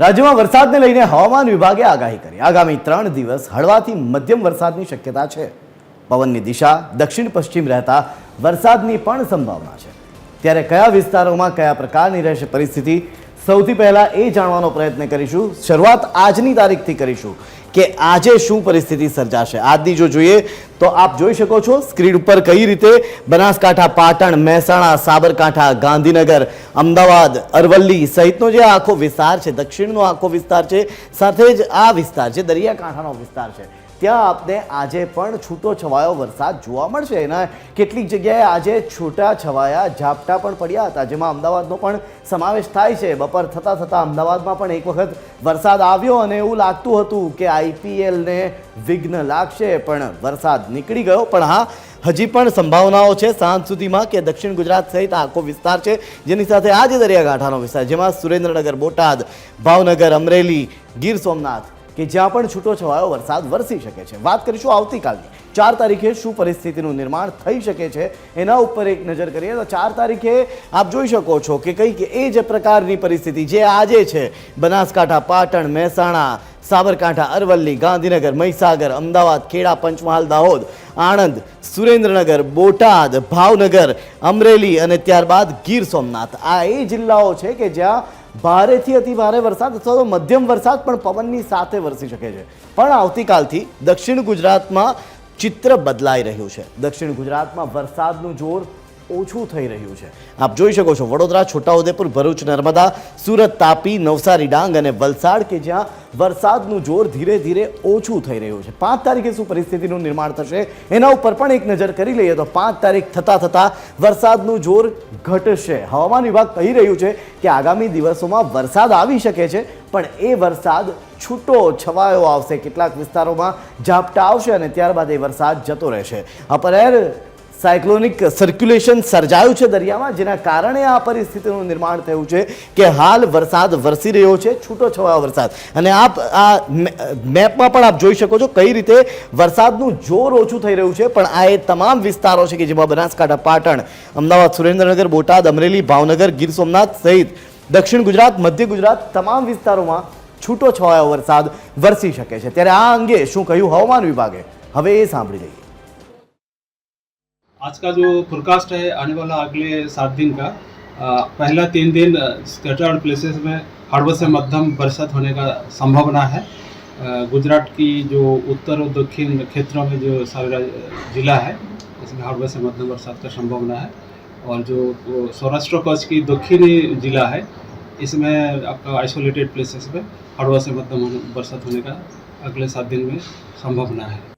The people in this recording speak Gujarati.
રાજ્યમાં વરસાદને લઈને હવામાન વિભાગે આગાહી કરી. આગામી ત્રણ દિવસ હળવાથી મધ્યમ વરસાદની શક્યતા છે. પવનની દિશા દક્ષિણ પશ્ચિમ રહેતા વરસાદની પણ સંભાવના છે. ત્યારે કયા વિસ્તારોમાં કયા પ્રકારની રહેશે પરિસ્થિતિ? સૌથી પહેલાં એ જાણવાનો પ્રયત્ન કરીશું. શરૂઆત આજની તારીખથી કરીશું કે આજે શું પરિસ્થિતિ સર્જાશે. આજની જો જોઈએ તો આપ જોઈ શકો છો સ્ક્રીન ઉપર કઈ રીતે બનાસકાંઠા, પાટણ, મહેસાણા, સાબરકાંઠા, ગાંધીનગર, અમદાવાદ, અરવલ્લી સહિતનો જે આખો વિસ્તાર છે, દક્ષિણનો આખો વિસ્તાર છે, સાથે જ આ વિસ્તાર છે, દરિયાકાંઠાનો વિસ્તાર છે. ત્યાં આપને આજે પણ છૂટો છવાયો વરસાદ જોવા મળશે. એના કેટલીક જગ્યાએ આજે છૂટા છવાયા ઝાપટા પણ પડ્યા હતા, જેમાં અમદાવાદનો પણ સમાવેશ થાય છે. બપોર થતાં થતાં અમદાવાદમાં પણ એક વખત વરસાદ આવ્યો અને એવું લાગતું હતું કે આઈપીએલને વિઘ્ન લાગશે, પણ વરસાદ નીકળી ગયો. પણ હા, હજી પણ સંભાવનાઓ છે સાંજ સુધીમાં કે દક્ષિણ ગુજરાત સહિત આખો વિસ્તાર છે, જેની સાથે આજે દરિયાકાંઠાનો વિસ્તાર જેમાં સુરેન્દ્રનગર, બોટાદ, ભાવનગર, અમરેલી, ગીર સોમનાથ કે જ્યાં પણ છૂટો છવાયો વરસાદ વરસી શકે છે. વાત કરીશું આવતીકાલની. ચાર તારીખે શું પરિસ્થિતિનું નિર્માણ થઈ શકે છે એના ઉપર એક નજર કરીએ તો ચાર તારીખે આપ જોઈ શકો છો કે કંઈક એ જ પ્રકારની પરિસ્થિતિ જે આજે છે. બનાસકાંઠા, પાટણ, મહેસાણા સાબરકાંઠા, અરવલ્લી, ગાંધીનગર, મહીસાગર, અમદાવાદ, ખેડા, પંચમહાલ, દાહોદ, આણંદ, સુરેન્દ્રનગર, બોટાદ, ભાવનગર, અમરેલી અને ત્યારબાદ ગીર સોમનાથ. આ એ જિલ્લાઓ છે કે જ્યાં ભારેથી અતિ ભારે વરસાદ અથવા તો મધ્યમ વરસાદ પણ પવનની સાથે વરસી શકે છે. પણ આવતીકાલથી દક્ષિણ ગુજરાતમાં ચિત્ર બદલાઈ રહ્યું છે. દક્ષિણ ગુજરાતમાં વરસાદનું જોર ઓછું થઈ રહ્યું છે. આપ જોઈ શકો છો, વડોદરા, છોટાઉદેપુર, ભરૂચ, નર્મદા, સુરત, તાપી, નવસારી, ડાંગ અને વલસાડ કે જ્યાં વરસાદનું જોર ધીરે ધીરે ઓછું થઈ રહ્યું છે. પાંચ તારીખે શું પરિસ્થિતિનું નિર્માણ થશે એના ઉપર પણ એક નજર કરી લઈએ તો પાંચ તારીખ થતાં થતાં વરસાદનું જોર ઘટશે. હવામાન વિભાગ કહી રહ્યું છે કે આગામી દિવસોમાં વરસાદ આવી શકે છે, પણ એ વરસાદ છૂટો છવાયો આવશે. કેટલાક વિસ્તારોમાં ઝાપટા આવશે અને ત્યારબાદ એ વરસાદ જતો રહેશે. અપર એર સાયક્લોનિક સર્ક્યુલેશન સર્જાયું છે દરિયામાં, જેના કારણે આ પરિસ્થિતિનું નિર્માણ થયું છે કે હાલ વરસાદ વરસી રહ્યો છે છૂટો છવાયો વરસાદ. અને આપ આ મેપમાં પણ આપ જોઈ શકો છો કઈ રીતે વરસાદનું જોર ઓછું થઈ રહ્યું છે, પણ આ એ તમામ વિસ્તારો છે કે જેમાં બનાસકાંઠા, પાટણ, અમદાવાદ, સુરેન્દ્રનગર, બોટાદ, અમરેલી, ભાવનગર, ગીર સોમનાથ સહિત દક્ષિણ ગુજરાત, મધ્ય ગુજરાત તમામ વિસ્તારોમાં છૂટો છવાયો વરસાદ વરસી શકે છે. ત્યારે આ અંગે શું કહ્યું હવામાન વિભાગે? હવે એ સાંભળી લઈએ. आज का जो फोरकास्ट है, आने वाला अगले सात दिन का पहला तीन दिन स्कैटर्ड प्लेसेस में हड़बड़ से मध्यम बरसात होने का संभावना है। गुजरात की जो उत्तर और दक्षिण क्षेत्रों में जो सारे जिला है, इसमें हड़बड़ से मध्यम बरसात का संभावना है। और जो सौराष्ट्र कच्छ की दक्षिणी जिला है, इसमें आपका आइसोलेटेड प्लेसेस में हड़बड़ से मध्यम बरसात होने का अगले सात दिन में संभावना है।